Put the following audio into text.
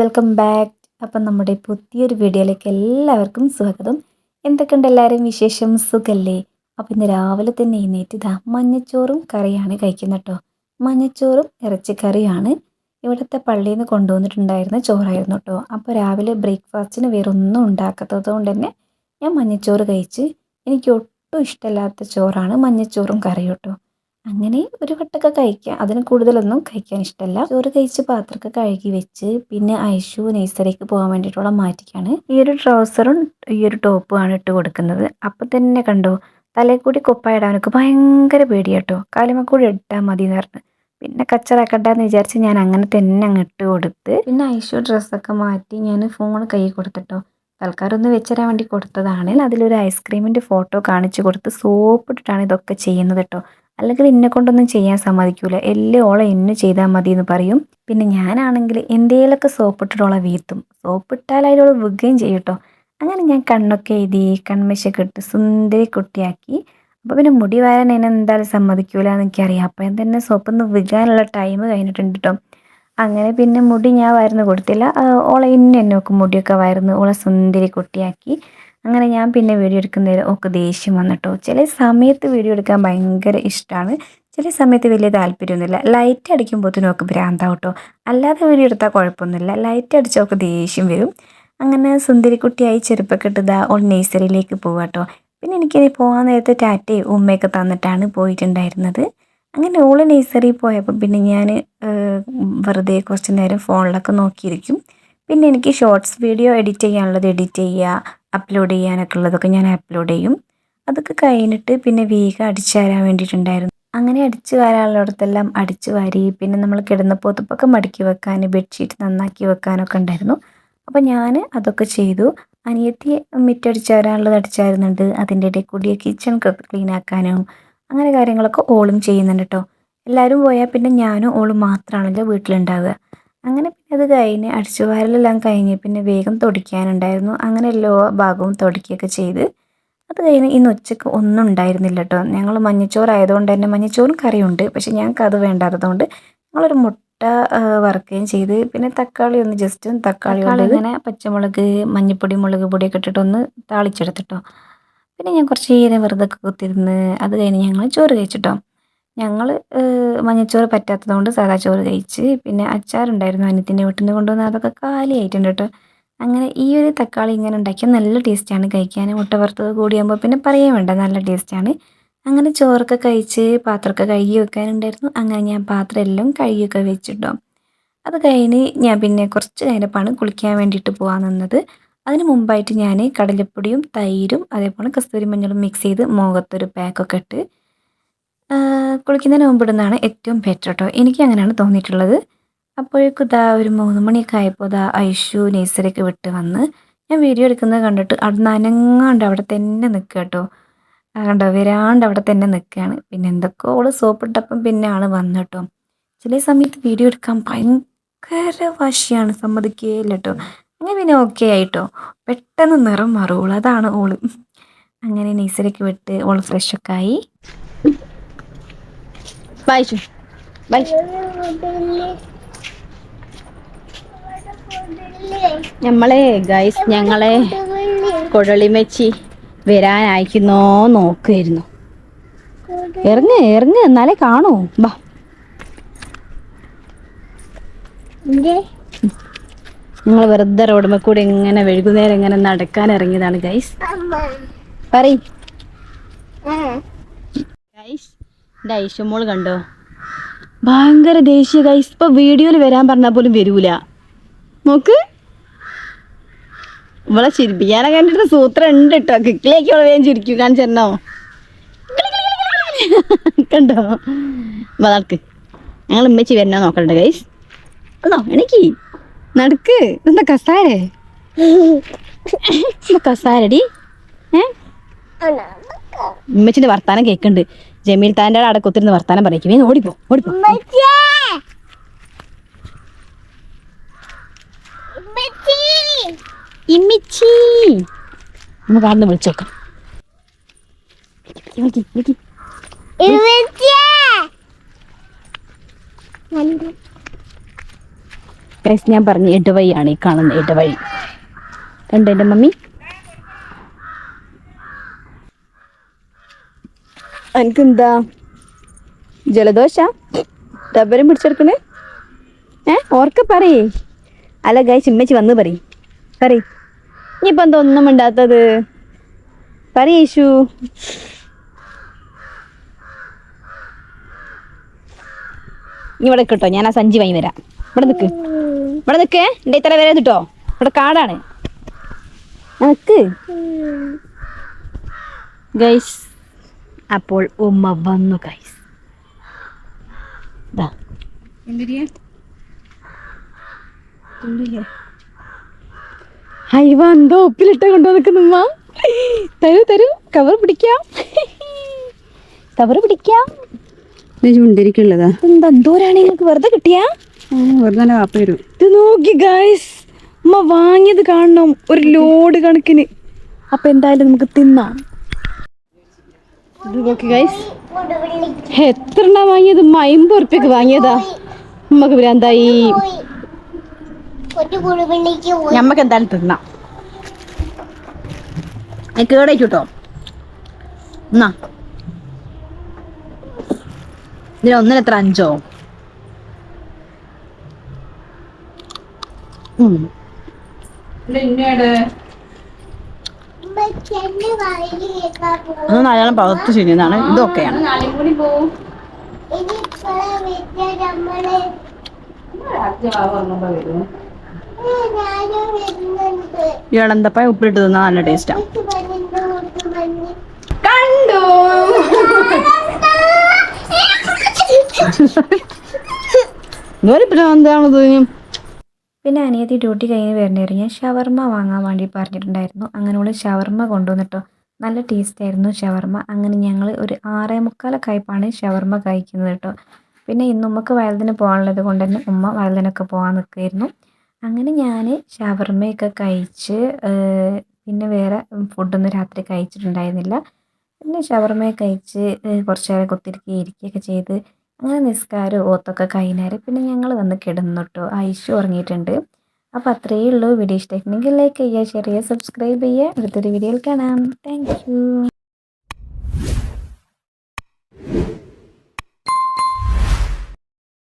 Welcome back. അപ്പം നമ്മുടെ പുതിയൊരു വീഡിയോയിലേക്ക് എല്ലാവർക്കും സ്വാഗതം. എന്തൊക്കെയുണ്ട് എല്ലാവരും വിശേഷം? സുഖല്ലേ? അപ്പം ഇന്ന് രാവിലെ തന്നെ എഴുന്നേറ്റ് ഇതാ മഞ്ഞച്ചോറും കറിയാണ് കഴിക്കുന്നത് കേട്ടോ മഞ്ഞച്ചോറും ഇറച്ചിക്കറിയാണ് ഇവിടുത്തെ പള്ളിയിൽ നിന്ന് കൊണ്ടുവന്നിട്ടുണ്ടായിരുന്ന ചോറായിരുന്നു കേട്ടോ. അപ്പോൾ രാവിലെ ബ്രേക്ക്ഫാസ്റ്റിന് വേറെ ഒന്നും ഉണ്ടാക്കാത്തത് കൊണ്ട് തന്നെ ഞാൻ മഞ്ഞച്ചോറ് കഴിച്ച് എനിക്ക് ഒട്ടും ഇഷ്ടമില്ലാത്ത ചോറാണ് മഞ്ഞച്ചോറും കറിയും കേട്ടോ. അങ്ങനെ ഒരു വട്ടമൊക്കെ കഴിക്കാം. അതിന് കൂടുതലൊന്നും കഴിക്കാൻ ഇഷ്ടമല്ല ചോറ് കഴിച്ച് പാത്രമൊക്കെ കഴുകി വെച്ച് പിന്നെ ഐഷു നേഴ്സറിക്ക് പോകാൻ വേണ്ടിയിട്ടുള്ള മാറ്റിക്കാണ്. ഈ ഒരു ട്രൗസറും ഈ ഒരു ടോപ്പുമാണ് ഇട്ട് കൊടുക്കുന്നത്. അപ്പം തന്നെ കണ്ടോ തലയിൽ കൂടി കുപ്പായിടാനൊക്കെ ഭയങ്കര പേടിയാട്ടോ. കാലുമ കൂടി ഇട്ടാൽ മതി എന്ന് പറഞ്ഞു. പിന്നെ കച്ചറാക്കണ്ടെന്ന് വിചാരിച്ച് ഞാൻ അങ്ങനെ തന്നെ അങ്ങ് ഇട്ട് കൊടുത്ത് പിന്നെ ഐഷു ഡ്രസ്സൊക്കെ മാറ്റി ഞാൻ ഫോൺ കൈ കൊടുത്തിട്ടോ. തൽക്കാലം വെച്ചരാൻ വേണ്ടി കൊടുത്തതാണ്. അതിലൊരു ഐസ്ക്രീമിന്റെ ഫോട്ടോ കാണിച്ചു കൊടുത്ത് സോപ്പ് ഇട്ടിട്ടാണ് ഇതൊക്കെ ചെയ്യുന്നത് കേട്ടോ. അല്ലെങ്കിൽ എന്നെ കൊണ്ടൊന്നും ചെയ്യാൻ സമ്മതിക്കൂല. എല്ലാം ഓളെ എന്നെ ചെയ്താൽ മതി എന്ന് പറയും. പിന്നെ ഞാനാണെങ്കിൽ എന്തേലൊക്കെ സോപ്പിട്ടിട്ട് ഓളെ വീത്തും. സോപ്പിട്ടാൽ അതിലോട് വിൽക്കുകയും ചെയ്യട്ടോ അങ്ങനെ ഞാൻ കണ്ണൊക്കെ എഴുതി കൺമശൊക്കെ ഇട്ട് സുന്ദരി കുട്ടിയാക്കി. അപ്പോൾ പിന്നെ മുടി വരാൻ എന്നെ എന്തായാലും സമ്മതിക്കൂല എന്ന് എനിക്കറിയാം ഞാൻ തന്നെ സോപ്പൊന്ന് വിൽക്കാനുള്ള ടൈം കഴിഞ്ഞിട്ടുണ്ട് കേട്ടോ. അങ്ങനെ പിന്നെ മുടി ഞാൻ വരുന്ന് കൊടുത്തില്ല. ഓളെ ഇന്നെ എന്നൊക്കെ മുടിയൊക്കെ വരുന്നു. ഓളെ സുന്ദരി കുട്ടിയാക്കി. അങ്ങനെ ഞാൻ പിന്നെ വീഡിയോ എടുക്കുന്നതിൽ ഒക്കെ ദേഷ്യം വന്നിട്ടോ. ചില സമയത്ത് വീഡിയോ എടുക്കാൻ ഭയങ്കര ഇഷ്ടമാണ് ചില സമയത്ത് വലിയ താല്പര്യമൊന്നുമില്ല. ലൈറ്റ് അടിക്കുമ്പോഴത്തേനും ഒക്കെ ഭ്രാന്താവട്ടോ. അല്ലാതെ വീഡിയോ എടുത്താൽ കുഴപ്പമൊന്നുമില്ല. ലൈറ്റ് അടിച്ചൊക്കെ ദേഷ്യം വരും. അങ്ങനെ സുന്ദരിക്കുട്ടിയായി ചെരുപ്പൊക്കെ ഇട്ടതാ ഓൾ നേഴ്സറിയിലേക്ക് പോവാട്ടോ. പിന്നെ എനിക്കിനി പോകാൻ നേരത്തെ ടാറ്റയും ഉമ്മയൊക്കെ തന്നിട്ടാണ് പോയിട്ടുണ്ടായിരുന്നത്. അങ്ങനെ ഓൾ നേഴ്സറിയിൽ പോയപ്പോൾ പിന്നെ ഞാൻ വെറുതെ കുറച്ച് നേരം ഫോണിലൊക്കെ നോക്കിയിരിക്കും. പിന്നെ എനിക്ക് ഷോർട്സ് വീഡിയോ എഡിറ്റ് ചെയ്യാനുള്ളത് എഡിറ്റ് ചെയ്യുക അപ്ലോഡ് ചെയ്യാനൊക്കെ ഉള്ളതൊക്കെ ഞാൻ അപ്ലോഡ് ചെയ്യും. അതൊക്കെ കഴിഞ്ഞിട്ട് പിന്നെ വേഗം അടിച്ചു വരാൻ വേണ്ടിയിട്ടുണ്ടായിരുന്നു. അങ്ങനെ അടിച്ചു വരാനുള്ളിടത്തെല്ലാം അടിച്ചു വാരി പിന്നെ നമ്മൾ കിടന്ന പോത്തപ്പൊക്കെ മടക്കി വെക്കാൻ ബെഡ്ഷീറ്റ് നന്നാക്കി വെക്കാനൊക്കെ ഉണ്ടായിരുന്നു. അപ്പോൾ ഞാൻ അതൊക്കെ ചെയ്തു. അനിയത്തി മിറ്റടിച്ചു വരാനുള്ളത് അടിച്ചായിരുന്നുണ്ട്. അതിന്റെ ഇടയിൽ കൂടി കിച്ചൺ ക്ലീൻ ആക്കാനും അങ്ങനെ കാര്യങ്ങളൊക്കെ ഓളും ചെയ്യുന്നുണ്ട് കേട്ടോ എല്ലാവരും പോയാൽ പിന്നെ ഞാനും ഓളും മാത്രമാണല്ലോ വീട്ടിലുണ്ടാവുക. അങ്ങനെ പിന്നെ അത് കഴിഞ്ഞ് അടിച്ചു വാരലെല്ലാം കഴിഞ്ഞ് പിന്നെ വേഗം തുടയ്ക്കാനുണ്ടായിരുന്നു അങ്ങനെ എല്ലാ ഭാഗവും തുടയ്ക്കുകയൊക്കെ ചെയ്ത് അത് കഴിഞ്ഞ് ഇന്ന് ഉച്ചയ്ക്ക് ഒന്നും ഉണ്ടായിരുന്നില്ല കേട്ടോ ഞങ്ങൾ മഞ്ഞച്ചോറായതുകൊണ്ട് തന്നെ മഞ്ഞച്ചോറും കറിയുണ്ട്. പക്ഷെ ഞങ്ങൾക്ക് അത് വേണ്ടാത്തതുകൊണ്ട് ഞങ്ങളൊരു മുട്ട വറുക്കുകയും ചെയ്ത് പിന്നെ തക്കാളി ഒന്ന് ജസ്റ്റ് തക്കാളി കൊണ്ട് ഇങ്ങനെ പച്ചമുളക് മഞ്ഞൾപ്പൊടി മുളക് പൊടിയൊക്കെ ഇട്ടിട്ടൊന്ന് താളിച്ചെടുത്തിട്ടോ പിന്നെ ഞാൻ കുറച്ച് നേരം വെറുതെ കുത്തിരുന്ന് അത് കഴിഞ്ഞ് ഞങ്ങൾ ചോറ് കഴിച്ചിട്ടോ ഞങ്ങൾ മഞ്ഞച്ചോറ് പറ്റാത്തതുകൊണ്ട് സാധാ ചോറ് കഴിച്ച് പിന്നെ അച്ചാറുണ്ടായിരുന്നു അനിയത്തിന്റെ വീട്ടിൽ നിന്ന് കൊണ്ടുവന്ന് അതൊക്കെ കാലിയായിട്ടുണ്ട് കേട്ടോ. അങ്ങനെ ഈ ഒരു തക്കാളി ഇങ്ങനെ ഉണ്ടാക്കിയാൽ നല്ല ടേസ്റ്റാണ് കഴിക്കാൻ മുട്ട വറുത്തത് കൂടിയാകുമ്പോൾ പിന്നെ പറയാൻ വേണ്ട നല്ല ടേസ്റ്റാണ്. അങ്ങനെ ചോറൊക്കെ കഴിച്ച് പാത്രമൊക്കെ കഴുകി വെക്കാനുണ്ടായിരുന്നു. അങ്ങനെ ഞാൻ പാത്രം എല്ലാം കഴുകിയൊക്കെ വെച്ചിട്ടോ. അത് കഴിഞ്ഞ് ഞാൻ പിന്നെ കുറച്ച് നേരപ്പാണ് കുളിക്കാൻ വേണ്ടിയിട്ട് പോകാൻ നിന്നത്. അതിന് മുമ്പായിട്ട് ഞാൻ കടലപ്പൊടിയും തൈരും അതേപോലെ കസ്തൂരി മഞ്ഞളും മിക്സ് ചെയ്ത് മുഖത്തൊരു പാക്കൊക്കെ ഇട്ട് കുളിക്കുന്നതിന് മുമ്പ് ഇടുന്നതാണ് ഏറ്റവും ബെറ്റർ കേട്ടോ എനിക്ക് അങ്ങനെയാണ് തോന്നിയിട്ടുള്ളത്. അപ്പോഴേക്കും ഇതാ ഒരു മൂന്ന് മണിയൊക്കെ ആയപ്പോൾ ഇതാ ഐഷു നേഴ്സറിയൊക്കെ വിട്ട് വന്ന് ഞാൻ വീഡിയോ എടുക്കുന്നത് കണ്ടിട്ട് അവിടെ നനങ്ങാണ്ട് അവിടെ തന്നെ നിൽക്കുക കേട്ടോ. കണ്ടോ വരാണ്ട് അവിടെ തന്നെ നിൽക്കുകയാണ് പിന്നെ എന്തൊക്കെ ഓൾ സോപ്പിട്ടപ്പം പിന്നെ ആൾ വന്നു കേട്ടോ. ചില സമയത്ത് വീഡിയോ എടുക്കാൻ ഭയങ്കര വാശിയാണ് സമ്മതിക്കുകയില്ല കേട്ടോ. അങ്ങനെ പിന്നെ ഓക്കെ ആയിട്ടോ. പെട്ടെന്ന് നിറം മാറും. അതാണ് ഓൾ. അങ്ങനെ നേഴ്സറിക്ക് വിട്ട് ഓൾ ഫ്രഷൊക്കെ ആയി. വായിച്ചു വായിച്ചു ഞമ്മളെ ഗൈസ് ഞങ്ങളെ കുഴളിമച്ചി വരാനായിക്കുന്നോ നോക്കുമായിരുന്നു ഇറങ്ങ് ഇറങ്ങ് എന്നാലേ കാണൂ. ബാ ഞങ്ങൾ വെറുതെ റോഡുമ്മ കൂടെ ഇങ്ങനെ വൈകുന്നേരം ഇങ്ങനെ നടക്കാൻ ഇറങ്ങിയതാണ് ഗൈസ് പറയ്. ഗൈസ് എന്റെ ഐഷമോൾ കണ്ടോ? ഭയങ്കര ദേഷ്യ. ഗൈസ് ഇപ്പൊ വീഡിയോയിൽ വരാൻ പറഞ്ഞാൽ പോലും വരൂല. നോക്ക്. ഇവളെ ചിരിപ്പിക്കാനൊക്കെ കണ്ടിട്ട് സൂത്രം ഉണ്ട് കേട്ടോ. കിക്കിലേക്ക് ഇവളെ വേഗം ചിരിക്കും. ചെന്നോ കണ്ടോ? നടക്ക്. ഞങ്ങൾ ഉമ്മച്ചി വരണോ നോക്കണ്ട ഗൈസ് അതോ എനിക്ക് നടക്ക്. എന്താ കസാരേ? കസാരടി? ഏ? ഉമ്മച്ചിന്റെ വർത്താനം കേക്കുന്നുണ്ട് ജമീൽ താന്റെ അവിടെ കുത്തിരുന്ന് വർത്താനം പറയിക്കും വേഗം ഓടിപ്പോ ഓടിപ്പോ ഇമ്മിച്ചി! നമുക്ക് ആടുന്ന് വിളിച്ചോക്കാം. ഞാൻ പറഞ്ഞ ഇടവഴിയാണ് ഈ കാണുന്ന ഇടവഴി. കണ്ടോ എന്റെ മമ്മി? എനിക്കെന്താ ജലദോഷ? ടബരും പിടിച്ചെടുക്കണേ? ഏ ഓർക്ക പറയേ. അല്ല ഗായ് ചിമ്മച്ചി വന്ന് പറയും. പറ ഇനിയിപ്പോൾ എന്താ ഒന്നും ഉണ്ടാത്തത് പറയേശു ഇനി ഇവിടെ കിട്ടോ ഞാൻ ആ സഞ്ചി വാങ്ങി വരാം ഇവിടെ നിൽക്ക് ഇവിടെ നിൽക്ക് എന്റെ ഇത്ര വരെ കിട്ടോ ഇവിടെ കാടാണ്. നിൽക്ക് ഗൈസ് അപ്പോൾ ഉമ്മ വന്നു കൈസ് ദാ. ഹൈവ എന്തോ ഉപ്പിലിട്ട് കൊണ്ടു നിൽക്കുന്നുമ്മ തരൂ തരൂ. കവർ പിടിക്കാം. കവർ പിടിക്കാം. ചുണ്ടിരിക്കുള്ളതാ. എന്താ എന്തോരാണ് നിങ്ങൾക്ക്? വെറുതെ കിട്ടിയാ? വെറുതെ വാപ്പ വരും. ഇത് നോക്കി ഗൈസ് ഉമ്മ വാങ്ങിയത് കാണണം. ഒരു ലോഡ് കണക്കിന്. അപ്പൊ എന്തായാലും നമുക്ക് തിന്നാം. ഇത് നോക്കി ഗൈസ് എത്ര എണ്ണ വാങ്ങിയത്? അമ്പത് ഉറുപ്പ്യക്ക് വാങ്ങിയതാ. നമ്മക്ക് ഭ്രാന്തായി ഒരു കുടുപിള്ളിക്ക് ഞമ്മക്ക് എന്തായാലും തിന്നാം. കേടേക്കൂട്ടോ എന്നാ? ഇതിന് ഒന്നിനെത്ര അഞ്ചോ? ഉം. അത് നല്ലോണം പകത്ത് ശരിയെന്നാണ്. ഇതൊക്കെയാണ്. ഇളന്തപ്പായ ഉപ്പിലിട്ട് തിന്നാ നല്ല ടേസ്റ്റാ. കണ്ടു. മഞ്ഞ് കണ്ടു എന്താണത് പിന്നെ അനിയത്തി ഡ്യൂട്ടി കഴിഞ്ഞ് വരണ്ടായിരുന്നു ഞാൻ ഷവർമ്മ വാങ്ങാൻ വേണ്ടി പറഞ്ഞിട്ടുണ്ടായിരുന്നു. അങ്ങനെ അവൾ ഷവർമ്മ കൊണ്ടുവന്നിട്ടോ. നല്ല ടേസ്റ്റ് ആയിരുന്നു ഷവർമ്മ അങ്ങനെ ഞങ്ങൾ ഒരു ആറേ മുക്കാലൊക്കെ ആയപ്പോഴാണ് ഷവർമ്മ കഴിക്കുന്നത് കേട്ടോ. പിന്നെ ഇന്ന് ഉമ്മക്ക് വയലിന് പോകാനുള്ളത് കൊണ്ട് തന്നെ ഉമ്മ വയലിനൊക്കെ പോകാൻ നിൽക്കുമായിരുന്നു അങ്ങനെ ഞാൻ ഷവർമ്മയൊക്കെ കഴിച്ച് പിന്നെ വേറെ ഫുഡൊന്നും രാത്രി കഴിച്ചിട്ടുണ്ടായിരുന്നില്ല. പിന്നെ ഷവർമ്മയൊക്കെ കഴിച്ച് കുറച്ച് നേരം കുത്തിരിക്കുകയും ഇരിക്കുകയൊക്കെ ചെയ്ത് അങ്ങനെ നിസ്കാരം ഓത്തൊക്കെ കഴിഞ്ഞാൽ പിന്നെ ഞങ്ങൾ വന്ന് കിടന്നു കേട്ടോ ഉറങ്ങിയിട്ടുണ്ട്. അപ്പോൾ അത്രയേ ഉള്ളൂ. വീഡിയോ ഇഷ്ടമായിട്ടുണ്ടെങ്കിൽ ലൈക്ക് ചെയ്യുക ഷെയർ ചെയ്യുക സബ്സ്ക്രൈബ് ചെയ്യുക. അടുത്തൊരു വീഡിയോയിൽ കാണാം. താങ്ക്